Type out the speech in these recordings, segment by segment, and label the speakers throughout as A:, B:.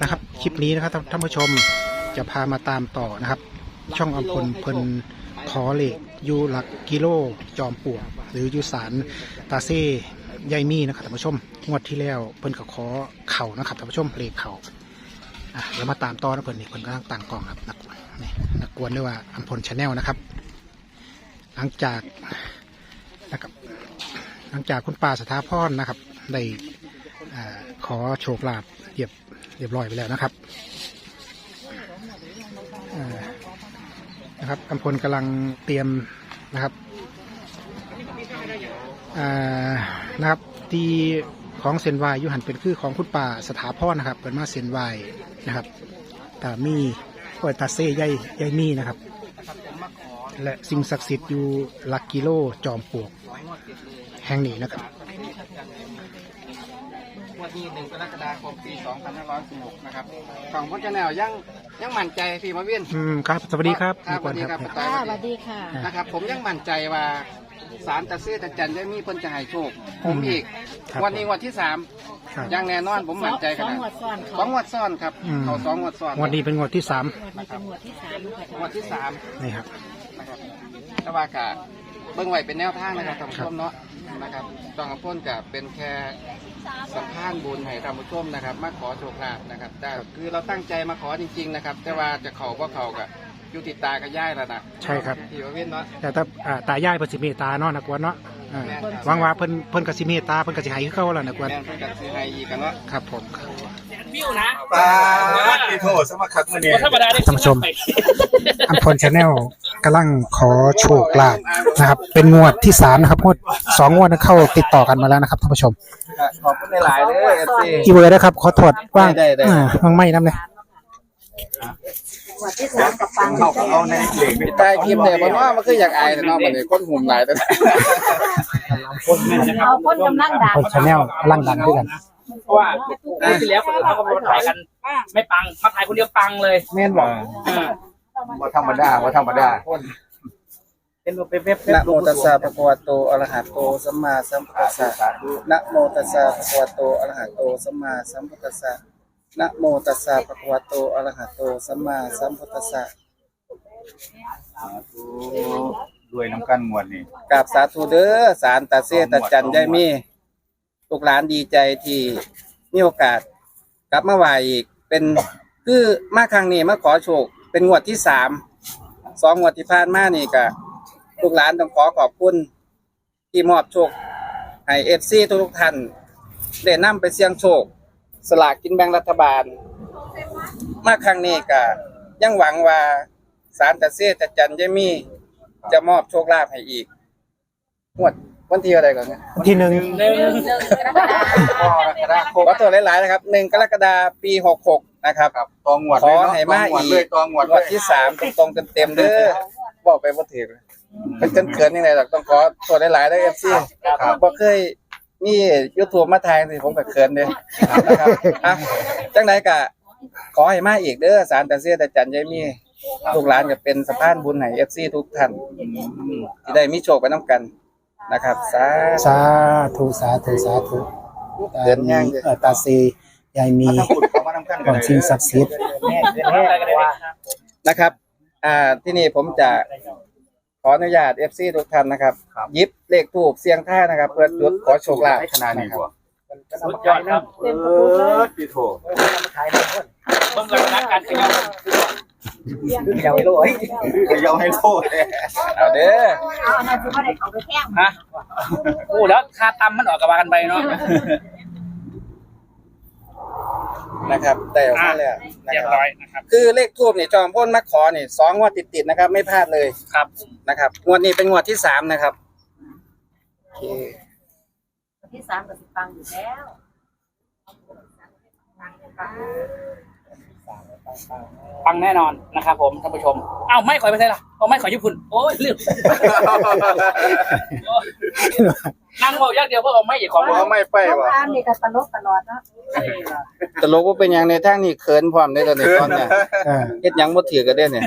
A: นะครับ คลิปนี้นะครับท่านผู้ชมจะพามาตามต่อนะครับ ช่องอำพลเพนขอเหล็กยูหลักกิโลจอมปลวกหรือยูสารตาเซ่ยายมี่นะครับท่านผู้ชมงวดที่แล้วเพิ่นก็ขอเข่านะครับท่านผู้ชมเลขเข่าอะเดี๋ยวมาตามต่อนะเพิ่นนี่เพิ่นกำลังตั้งกล้องครับนักนี่นักกวนด้วยว่าอำพลชาแนลนะครับ หลังจากนะครับหลังจากคุณป่าสถาพรนะครับได้อ่าขอโชคลาภเรียบ เรียบร้อยไปแล้วนะครับนะครับอำพลกำลังเตรียมนะครับอ่านะครับที่ของเซนวายยุหันเป็นคือของคุณป่าสถาพรนะครับเป็นมาเซนวายนะครับตามีโอยตาเซ่ใหญ่ใหญ่มีนะครับ และสิ่งศักดิ์สิทธิ์อยู่หลักกิโลจอมปลวกแห่งนี้นะครับ
B: วันที่หนึ่งกรกฎาคมปี2516นะครับสองพ้นจะแนวยังยังมั่นใจพี่มาเวียน
A: อืมครับ สวัสดีครับ
B: ครับ
A: นักวนครับ
B: สวัสดีครับ
C: ค่ะสวัสดีค่ะ
B: นะครับ ผมยังมั่นใจว่าสารตะเสื้อตะจันได้มีคนจะให้โชคผมอีก
A: ครับ
B: วันนี้วันที่สาม
A: ครับ
B: ยังแน่นอนผมมั่นใจข
C: สอง
B: นาด
C: หมวดซ้อน
B: สองงวดซ้อนครับ
A: อืม
B: เขาสองงวดซ้อน
A: งวดนี้เป็นงวดที่สาม
C: หมวดนี้เป็นหมวดที่สามค่ะ
B: งวดที่สาม
A: นี่ครับ
B: นะครับแต่ว่ากะเบื้องไว้เป็นแนวทางนะครับท่านผู้ชมเนาะ นะครับจองกระพ้นกับเป็นแค่สัมภาษณ์บุญให้ท่านผู้ชมนะครับ มาขอโชคลาภนะครับแต่คือเราตั้งใจมาขอจริง ๆ นะครับ แต่ว่าจะเขาก็เขากับยุติตากับย่ายแล้วนะ
A: ใช่ครับ
B: ที่ว่าเวียนเนาะ
A: แต่ถ้าอ่าตายายเพิ่นสิเมตตาเนาะนักวนเนาะอ่า
B: แม่นครับ
A: หวังว่าเพิ่นเพิ่นก็สิเมตตาเพิ่นก็สิให้คือเก่าแล้วนักวน
B: แม่นเพิ่นกับซื้อให้อีกกันเนาะ
A: ครับผมครับ
D: วิวนะ
E: ปลาที่โทษสมัครคักมาเนี่ย
D: ธรรมดาได้
A: ท่านผู้ชม อัมพลชาแนลกำลังขอโชคลาภนะครับ เป็นงวดที่สามนะครับงวดสองงวดเข้าติดต่อกันมาแล้วนะครับท่านผู้ชม
B: ขอบคุณหลายๆเลยเอฟซี
A: อีเวอร์นะครับ ขอถอดว่าง
B: ได้ได้ได้
A: อ่าว่างไม่น้ำเลย
C: หมวดที่สามกับฟัง
E: เขาเอาในเหล็กไม่
B: ใต้คลิปเนี่ยผมว่ามันคืออยากอายแต่เนาะมันเนี่ยคนหุ่มหลายแต่
C: เอาคนกำลังดัง
A: อัมพลชาแนลกำลังดังด้วยกัน
D: เพราะว่า ปีที่แล้วคนอื่นเขาก็มาถ่ายกัน ไม่ปังมาถ่ายคนเดียวปังเลย
B: แม่นบอก
D: อ่า
E: ว่าธรรมดาว่าธรรมดา
D: เป็นเว็บเว็บ
B: นะโมตัสสะภะคะวะโตอะระหะโตสัมมาสัมพุทธัสสะนะโมตัสสะภะคะวะโตอะระหะโตสัมมาสัมพุทธัสสะนะโมตัสสะภะคะวะโตอะระหะโตสัมมาสัมพุทธัสสะ
E: ด้วยน้ำกันมวลนี่
B: กราบสาธุเด้อสารตาเซตาจันยายมีลูกหลานดีใจที่ มีโอกาสกลับมาไหวอีก เป็นคือมาครั้งนี้มาขอโชค เป็นงวดที่สามสองงวดที่ผ่านมานี่ก็ลูกหลานต้องขอขอบคุณที่มอบโชคให้เอฟซีทุกๆท่านได้นำไปเสี่ยงโชค สลากกินแบ่งรัฐบาล มาครั้งนี้ก็ยังหวังว่าสารตะเซตะจันยายมีจะมอบโชคลาภให้อีกงวด วันที่อะไรก่อนเนี่ย
A: วันที่หนึ่ง
D: หนึ่ง
B: ขอตัวหลายๆนะครับหนึ่งกรกฎาคมปีหกหกนะครับ
E: ครับตองหวด
B: ขอให้มาอีก
E: เลยตองหวด
B: งวดที่สามตรงๆเต็มๆเด้อบอกไปว่าถือเป็นจนเขินยังไงหรอกต้องขอตัวหลายๆได้เอฟซีบ่เคยมียูทูบมาทายสิผมก็เขินเลยนะครับอะจังไหนกะ ขอให้มาอีกเด้อสารตะเสียแต่จันยายมีลูกหลานก็เป็นสะพานบุญให้เอฟซีทุกท่านที่ได้มีโชคไปน้ำกัน นะครับสาธุ
A: สาธุสาธุสาธุ
B: เดินย่างเลย
A: เอ่อตาเซยายมี
E: ถ้าพูดเขามาน้ำกัน
A: ก่อนสิ่งศักดิ์สิทธิ์
B: นะครับ อ่าที่นี่ผมจะขออนุญาตเอฟซีทุกท่านนะครับหยิบเลขทูบเสียงท่ายนะครับ เพื่อจุดขอโชคลาภ
E: ให้ขนาดนี้
B: นะครับ
E: บ่
D: สุดยอดครับ
E: เออที่โทษ
D: เบิ่งกันนะการขยับ
E: เยาวให้โลดเยาวให้โลด
B: เอาเด้อ
C: เอาอันนั้นคือว่าได้เขาไปแท่ง
D: ฮะโอ้แล้วคาตำมันออกกับว่ากันไปเนาะ
B: นะครับได้ออกมาแล้วนะ
D: เรียบ
B: ค
D: ร้
B: รั
D: อบยนะครับ
B: คือเลขทูบนี่จอมพ่นมาขอนี่สองงวดติดๆนะครับ ไม่พลาดเลย
D: ครับ
B: นะครับงวดนี้เป็นงวดที่สามนะครับโอเค
C: ที่สามกับสิบฟังอยู่แล้ว
D: ปังแน่นอนนะครับผมท่านผู้ชม เอ้าไม่ขอยไปใช่ล่ะเอาไม่ขอยญี่ปุ่น โอ้ยลืมนั่งบอกอย่างเดียวเพื่อเอาไม่อย่าของ
B: เอาไม่ไป
C: น้อง
B: วะ
C: อามนี่ก็ตลกตลอดเนาะ
B: ตลกว่าเป็นอย่างในทางนี้เขินพร้อมได้ตอนนี้ตอนเนี้ย
A: เออ
B: เฮ็ดหยังบ่ถือกันเด้อเนี่ย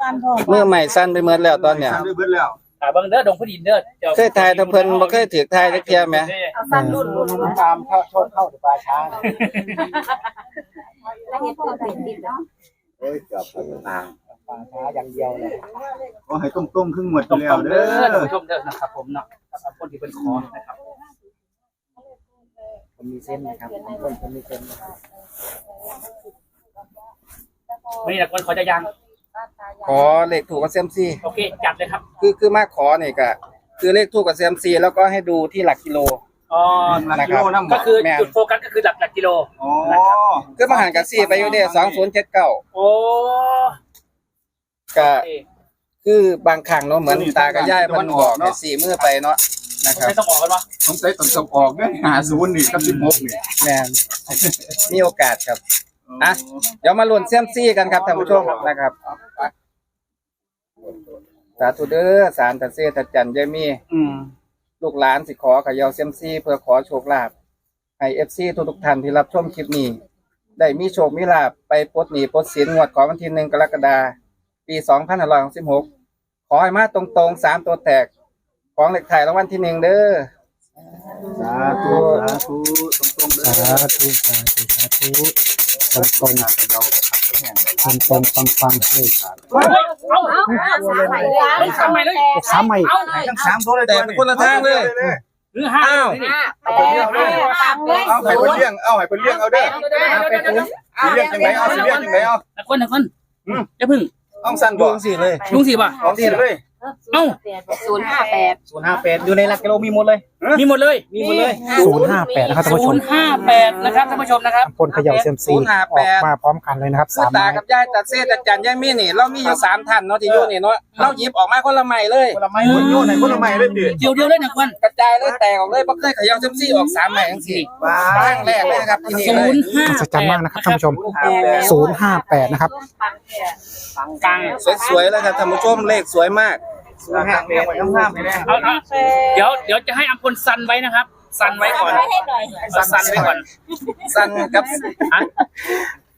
C: สั้นพ่อ
B: มือใหม่สั้นไปเมื่อแล้วตอนเนี้ย
E: ทำด้วยเบิดแล้ว
D: ตาเบิ้งเด้อดงพอดีเด้อจ้
B: เคยทายแตะเพิ่นบ่เคยถือทายจักเที่ยแหม
C: เอาสั้นรุ่นรุ่น
E: ตามเข้าโชคเข้าถึงปลาช้า
C: แล้วเฮ็ดตัวเป็นดิเนาะ
E: เอ้ยเกือบตางปลาช้าอย่างเดียวเลยก็ให้ต้มๆครึ่งหมดไปแล้วเด้
D: เด้อ
E: อ
D: ท่านผู้ชมเด้อนะครับผมเนาะกับคนที่เป็นขอนะครับ
E: ผมมีเส้นนะครับคนผมมีเส้น
D: วันนี้นะคนขอจะยัง
B: ขอเลขถูกกับเซมซี
D: โอเคจัดเลยครับ
B: คือคือมาขอเนี่ยก็คือเลขถูกกับเซมซีแล้วก็ให้ดูที่หลักกิโล
D: อ๋อ
E: หลักกิโลน้ำ
D: ก็คือ
B: แม่น
D: จุดโฟกัสก็คือหลักหลักกิโล
E: อ๋อ
B: คือมาหันกับซีไปอยู่เด้2079
D: โอ้
B: ก็
D: โอเค
B: คือบางครั้งเนาะเหมือนตากับยายมันบอกเนี่ยสี่มือไปเนาะนะครับ
D: ไม่ต้องออกกันวะ
E: สงสัยต้องสอบออกเนี่ยหาศูนย์นี่กับสิบหกนี่
B: แม่นมีโอกาสครับ อะ เดี๋ยวมาลุ้นเซียมซี่กันครับท่านผู้ชมนะครับ สาธุเด้อสารตะเซตะจันยายมี
D: อืม
B: ลูกหลานสิขอเขยาเซียมซี่เพื่อขอโชคลาภให้เอฟซีทุกๆท่านที่รับชมคลิปนี้ ได้มีโชคมีลาภไปปลดหนี้ปลดสินงวดของวันที่หนึ่งกรกฎาคมปีสองพันห้าร้อยหกสิบหกขอให้มาตรงๆสามตัวแตก ของเหล็กไทยรางวัลที่หนึ่งเด้อ
E: สาธุสาธุตรงๆเด้อ
A: สาธุสาธุสาธุตรงตรง
E: เรา ปัง
A: ตรงปังปังเฮ้ย
C: สามใหม่เลย
D: ต้องทำใหม่เลย
A: สามใหม่
E: สามตัวเลย
B: แต่คนละทางเลย
D: หรือห้า
B: อ้าว
D: นี่
C: แปดปังเอา
E: ให้คนเลี้ยงเอาให้คนเลี้ยงเอาเด้อ
D: เดี๋ยวเลี้
E: ยงจังไหนเอาเลี้ยงจังไหนเอา
D: นักคนนักคนอย่าพึ่ง
E: เองสั่น
B: ด
E: บ่
B: วงสิเลย
D: ลุงสิป่ะ
E: ลุงสิเลย
C: ศูนย์ห้าแปด
E: ศูนย์ห้าแปดอยู่ในหลักกิโลมีหมดเลย
D: มีหมดเลย
E: มีหมดเลย
A: ศูนย์ห้าแปดนะครับท่าน
D: ศู
A: ผู้ชม
D: นย์ห้าแปดนะครับท่านผู้ชมนะครับ
A: คนเขย่าเซียมซีออกมาพร้อมกันเลยนะครับ
B: คือ
A: สาม
B: ตา
A: ไม้
B: กับยายตัดเส้ตัดจันยายมีนี่ เรามีอยู่สามท่านเนาะที่อยู่นี่เนาะเราหยิบออกมาคนละใหม่เลย
E: คนละไม้คนโยนให้คนละไม้เลยดิ
D: เดียวเดียวเลยนักคน
B: กระจายเลยแตกออกเลยเพราะเคยเขย่าเซยมซี่ออกสามใหม่ทั้งสี่
E: ว้า
B: บ้างแรกเลยนะครับที่นี่
D: ศู
B: เลย
D: นย์ห้า
A: อัศจรรย์มากนะครับท่านผู้ชม
E: ห้าแปด
A: ศูนย์ห้าแปดนะครับ
D: กลาง
B: สวยๆแล้วครับท่านผู้ชมเลขสวยมาก
E: ศูนย์ห้าแปดทั้งห้าไปเลย
D: เอาเอาเดี๋ยวเดี๋ยวจะให้อัมพลซันไว้นะครับ ซันไว้ก่อน
C: ให้หน่อย
D: ซันไว้ก่อน
B: สันกับ
D: อะ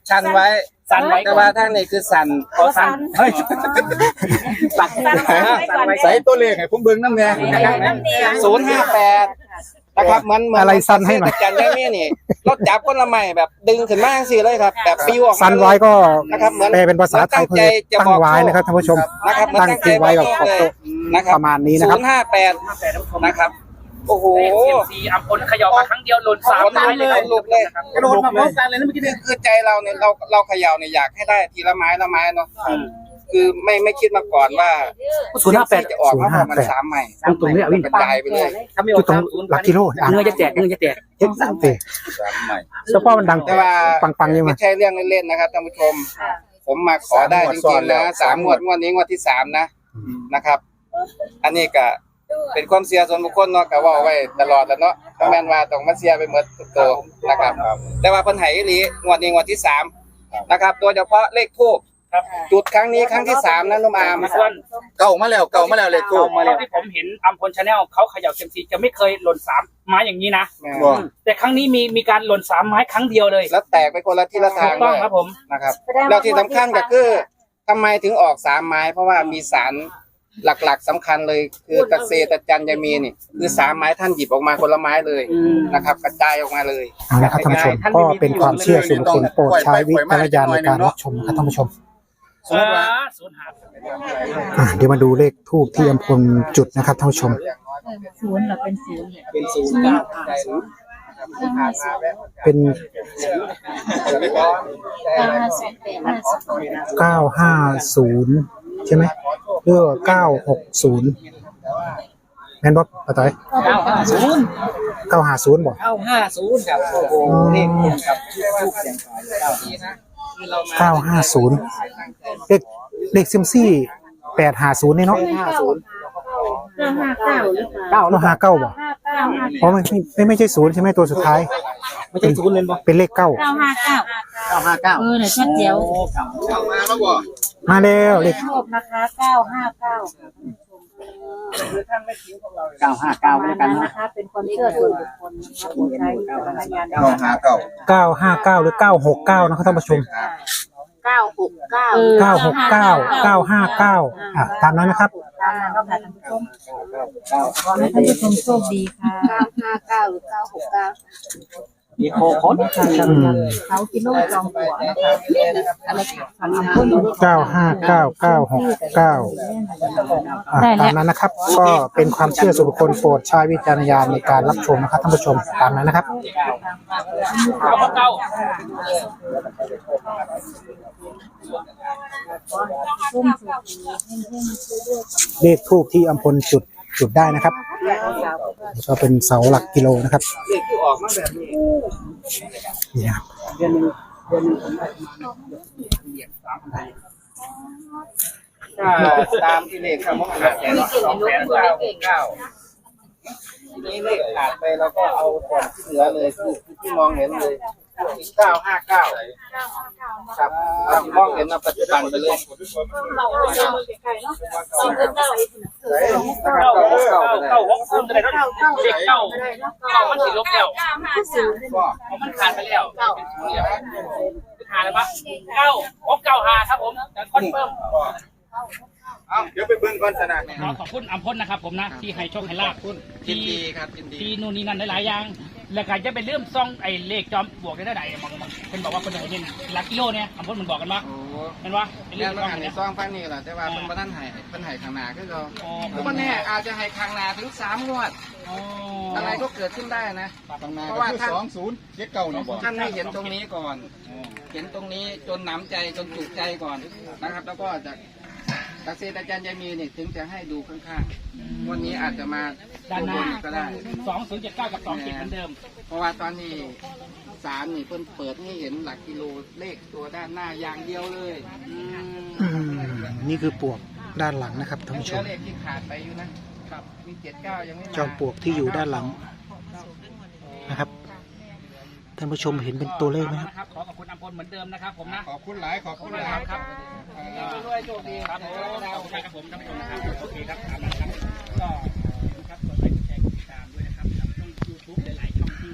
B: ชันไว้
D: ซันไว้
B: แต่
D: ก่อ
B: ว่านทางนี้คือสัน
D: ขอซัน
E: เฮ้ย
C: ตัดไว้ก่อน
E: ใส่ตัวเลขให้ผมเบิ่งน้ำแน่
B: ศูนย์ห้าแปด นะครับเหมือนเหมือน
A: อะไรสั้นให้หน่อย
B: ตัดจันยายมีนี่เราจับคนละใหม่แบบดึงขึ้นมาทั้งสี่เลยครับ แบบปิวออกมา
A: ซันไว้ก็
B: นะครับเหมือน
A: แปลเป็นภาษาไทยเพื่อตั้งไว้นะครับท่านผู้ชม
B: นะครับเหมือน
A: ตั้ง
B: ตั้ง
A: จริ
B: ใจ
A: งไว้กับขอบ
B: เลย
A: โต๊ะ
B: นะครับ
A: ประมาณนี้นะครับ
B: ศูนย์ห้าแปดนะครับโอ้โห
D: เลขเซียมซีอัมพลเขย่ามาครั้งเดียวหล่นสามไม้เลย
B: ลุกเลย
D: นะครับ
E: กระโดดมาพร้อมกันเลยนะเมื่อกี้
B: คือคือใจเราเนี่ยเราเราเขย่าเนี่ยอยากให้ได้ทีละไม้ละไม้เนาะ คือไม่ไม่คิดมาก่อนว่า
D: ศูนย์ห้าแปด
B: จะออกมาประมาณสามใหม่
D: ตรงตรงนี้อะวิ่ง
B: กระจายไปเลย
A: อยู่ตรงหลักกิโลอะ
D: เนื้อจะแตกเนื้อจะแตก
A: เห็นสั่งเตะเฉพาะมันดัง
B: แต่ว่า
A: ปังๆยังไง
B: ไม่ใช่เรื่องเล่นๆนะครับท่านผู้ชม ผมมาขอได้จริงๆนะสามงวดงวดนี้งวดที่สามนะนะครับ อันนี้ก็เป็นความเสียส่วนบุคคลเนาะก็เว่าไว้ตลอดแล้วเนาะถ้าแม่นว่าต้องมาเสียไปหมดทุกตัวนะครับ แต่ว่าเพิ่นให้อีหลีงวดนี้งวดที่สามนะครับ โดยเฉพาะเลขทูบ
D: ครับ
B: จุดครั้งนี้ครั้งที่สามนะนุ่มอาม
D: ส่วน
E: เก่ามาแล้วเก่ามาแล้วเลขทู
D: เท่า
E: บมาแล้ว
D: ที่ผมเห็นอัมพลชาแนลเขาเขย่าเซียมซีจะไม่เคยหล่นสามไม้อย่างนี้นะ
E: บ่
D: แต่ครั้งนี้มีมีการหล่นสามไม้ครั้งเดียวเลย
B: แล้วแตกไปคนละที่ละ
D: ถู
B: ทาง
D: กต้
B: ด้
D: อง
B: วย
D: ครับผม
B: นะครับแล้วที่สำคัญก็คือทำไมถึงออกสามไม้ เพราะว่ามีสารหลักๆสำคัญเลยคือตะเซตะจันยามีนี่คือสามไม้ท่านหยิบออกมาคนละไม้เลยนะครับ กระจายออกมาเลย
A: เอาละครับท่านผู้ชมก็เป็นความเชื่อส่วนบุคคลโปรดใช้วิจารณญาณในการรับชมนะครับท่านผู้ชม
D: ศูนย์ห้าศูนย์ห้า
A: อะเดี๋ยวมาดูเลขทูบที่อำพลจุดนะครับท่านผู้ชม
C: ศูนย์หรอเป็นศูนย์
B: เป็นศูนย์เก้าใจศูนย์
A: เป็น
C: เก้าห้าศูนย์แปดห้าสิบ
A: 950 ใช่ไหมเพื่อ960 แม่นบ่ป้าต้อย
D: เก้าห้าศูนย์
A: 950บ่
D: เก้าห้าศูนย์ครับโอ้โห
B: นี่ครับทูบเสียงทายดีนะ คือเรามา
A: 950เลขเลขซิมซี่850นี่เนาะ
C: เก้าห้าเก้าหรือเปล่า
A: เนาะ59บ่
C: ห้าเก้าห้า
A: เพราะมันไม่ไม่ใช่ศูนย์ใช่ไหมตัวสุดท้าย
E: ไม่ใช่ศูนย์เลยบ่
A: เป็นเลขเก้า
C: เก้าห้าเก้า
E: เก้าห้าเก้า
C: เออเนี่ยชัดเจียว
E: เอามาแล้วบ่
A: มาแล้วเลข
C: ชอบนะคะเก้าห้าเก้า
E: เก้าห้าเก้าแล้วกัน
C: นะ
E: นะ
C: คะเป็นความเชื่อส่วนบุค คลนะคะโปรดใช้วิจารณญาณใน
E: เก้า
C: การ
E: ห้าเก้า
A: เก้าห้าเก้าหรือเก้าหกเก้านะครับท่านผู้ชม
C: เก้าหกเก้า
A: เก้าหกเก้าเก้าห้าเก้าอะตามนั้นนะครับ
C: ตามนั้นก็ค่ะท่านผู้ชมขอให้ท่านผู้ชมโชคดีค่ะเก้าห้าเก้าหรือเก้าหกเก้า
D: มีโคคน
C: ค่ะสำหรับเขากิโลจอมปลวกนะคะอะไรค่ะอันนี้พุ่น
A: เก้าห้าเก้าเก้าหกเก้าตามนั้นนะครับ ก็เป็นความเชื่อส่วนบุคคลโปรดใช้วิจารณญาณในการรับชมนะครับท่านผู้ชมตามนั้นนะครับ
D: เก้าเก้า
C: พุ่มสุขีเพ่งๆช่วยด้วย
A: เลขทูบที่อัมพลจุด จุดได้นะครับก็เป็นเสาหลักกิโลนะครับ
B: นี่
A: นะครับ
B: ตามที่เลขคำว่าขาดแสนสองแสนเก้าเก้าทีนี้เลขขาดไปเราก็เอาส่วนที่เหลือเลยคือที่มองเห็นเลย เก้าห้าเก้าครับเอามองเห็นเอาปัจจุบันไปเลย
C: เราเดินมือไกลๆเนาะเราเดินได้
B: เก้า
D: เก้า
B: เก้า
D: เก้า
B: เก้า
D: เก้าหกคนอะไรนั่นเด็กเก้าเก้ามันสิลบแล้ว
C: ศูนย์
D: มันขาดไปแล้วขาดแล้วปะเก้าหกเก้าหาครับผมจะคอนเฟิร์ม
B: เอาเดี๋ยวไปเบิ่งก่อนสนาน
D: ขอขอบคุณอัมพลนะครับผมนะ ที่ให้โชคให้ลาบคุณ
B: ยิ
D: ที่
B: ดีครับยินดี
D: ที่นู่นนี่นั่นหลายๆอย่าง แล้วก็จะไปเริ่มซ่องไอ้เลขจอมบวกได้เท่าไหร่บอกเป็นบอกว่าคนไหนเนี่ยหลักกิโลเนี่ยอัมพลมันบอกกันว่า
B: โอ้
D: เป็นว่าเป็นเรื่
B: แล้
D: อ
B: ว
D: ง
B: เรา
D: ซ่อง
B: หันใน
D: เนี่ย
B: ซองฟังนี่แหละแต่ว่าเป็นประธานไห้เป็นไห้ข้างหน้าคือเรา
D: อ๋อ
B: ทุกวันนี้อาจจะให้ข้างหน้าถึงสามงวด
D: อ๋อ
B: อะไรก็เกิดขึ้นได้นะ
E: ข้างหน้า
B: เพ
E: ก็
B: ราะว่า
E: คือ
B: ท่าน
E: สองศูนย์เจ็ดเก้านี่บอก
B: ท่านให้เห็นตรงนี้ก่อน เห็นตรงนี้จนหนำใจจนจุใจก่อนนะครับ แล้วก็จะ เกษตรอาจารย์ยายมีเนี่ยถึงจะให้ดูข้างๆวันนี้อาจจะมา
D: ด้านหน้า
B: ก็ได้
D: สองศูนย์เจ็ดเก้ากับสองเจ็ดเหมือนเดิม
B: เพราะว่าตอนนี้ศาลนี่เพิ่นเปิดให้เห็นหลักกิโลเลขตัวด้านหน้าอย่างเดียวเลย
A: อืมนี่คือปวกด้านหลังนะครับท่าน
B: ยัง
A: ผู้
B: เห
A: ช
B: ลือ
A: ม
B: เลขที่ขาดไปอยู่นะครับมีเจ็ดเก้ายังไม่มา
A: จอมปลวกที่อยู่ด้านหลังนะครับ ท่านผู้ชมเห็นเป็นตัวเลขไหมครับ
D: นะครับขอขอบคุณอัมพลเหมือนเดิมนะครับผมนะ
E: ขอบคุณหลายขอบคุณหลาย
D: ครับ
B: ด้วยโชคดี
D: ครับผมขอบคุณครับผมท่านผู้ชมนะครับโอเคครับตามนั้นครับก็นะครับกดไลค์กดแชร์กดติดตามด้วยนะครับกับช่องยูทูบหลายๆช่องที่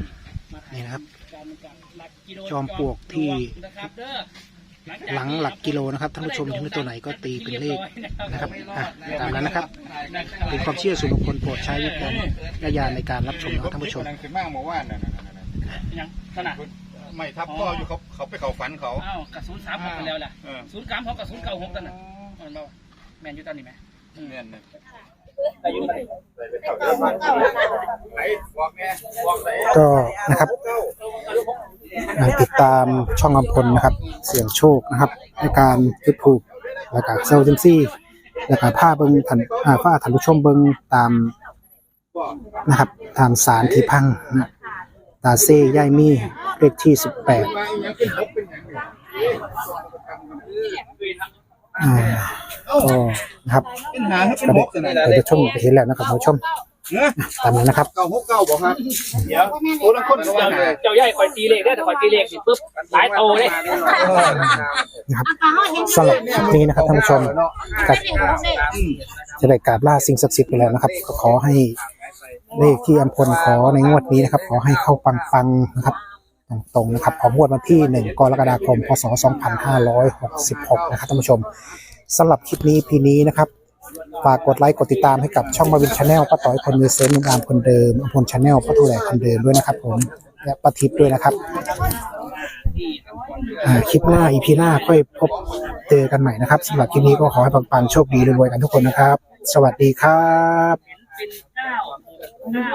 D: มาถ่าย
A: นี่นะครับ
D: การกับหลักกิโล
A: จอมปลวกที่
D: นะครับเด้อ
A: หลังหลักกิโลนะครับท่านผู้ชมเห็นเป็นตัวไหนก็ตีเป็นเลขนะครับอะตามนั้นนะครับเป็นความเชื่อส่วนบุคคลโปรดใช้วิจารณญาณในการรับชมนะครับท่านผู้ชม
E: นั่งขึ้นมาเมื่อวานน่ะนั่นนั่นนั่น
D: ยัง ขนาด
E: ไม่ทับก็อยู่เขาเขาไปเขาฝันเขา
D: อ้าวกระสุนสามหกกันแล้วแหละ
E: เออ
D: ศูนย์กรัมเขากระสุนเก่าหกตันน่ะมันบอกแมนยูตันนี่ไหม
E: เนี่ยเนี่ย
D: อายุเท่าไหร่
E: ไหนบอกแม่บอกไหน
A: ก็นะครับอ่าติดตามช่องอำพลนะครับ เสี่ยงโชคนะครับ ในการจุดถูกแล้วก็เซลเจมซี่แล้วก็ผ้าเบิงทันอ่าผ้าทันผู้ชมเบิงตามนะครับตามสารที่พังนะ ตาเซ่ย่ายมี่เลขที่สิบแปด
E: มาอีกอย่างเป็นหกเป็นอย่างนี้
A: อ่าก็นะครับ
E: เป็นหาให้เป็นหกนะ
A: เดี๋ยวจะชมไปเห็นแล้วนะครับท่านผู้ชมตามนั้นนะครับ
E: เก้าหกเก้าบอกครับเดี๋ยวโอ้ละคนก็ว่า
D: เจ้าเจ้าใหญ่คอยตีเลขได้แต่คอยตีเลขสิปุ๊บหลายโตเลย
A: นะครับสำหรับนี้นะครับท่านผู้ชมก็จะได้กราบล่าสิ่งศักดิ์สิทธิ์ไปแล้วนะครับก็ขอให้ เลขที่อัมพลขอในงวดนี้นะครับ ขอให้เข้าปังๆนะครับตรงๆนะครับของงวดวันที่ 1 กรกฎาคม พศ 2566 นะครับท่านผู้ชมสำหรับคลิปนี้พีนี้นะครับฝากกดไลค์กดติดตามให้กับช่องมาวินชาแนลป้าต่อยคนมือเซนนุ่มอามคนเดิมอัมพลชาแนลป้าทุแหลคนเดิมด้วยนะครับผมและป้าทิพย์ด้วยนะครับอ่าคลิปหน้าอีพีหน้าค่อยพบเจอกันใหม่นะครับสำหรับคลิปนี้ก็ขอให้ปังๆโชคดีรวยๆกันทุกคนนะครับ สวัสดีครับ
D: เป็นเก้าเก้า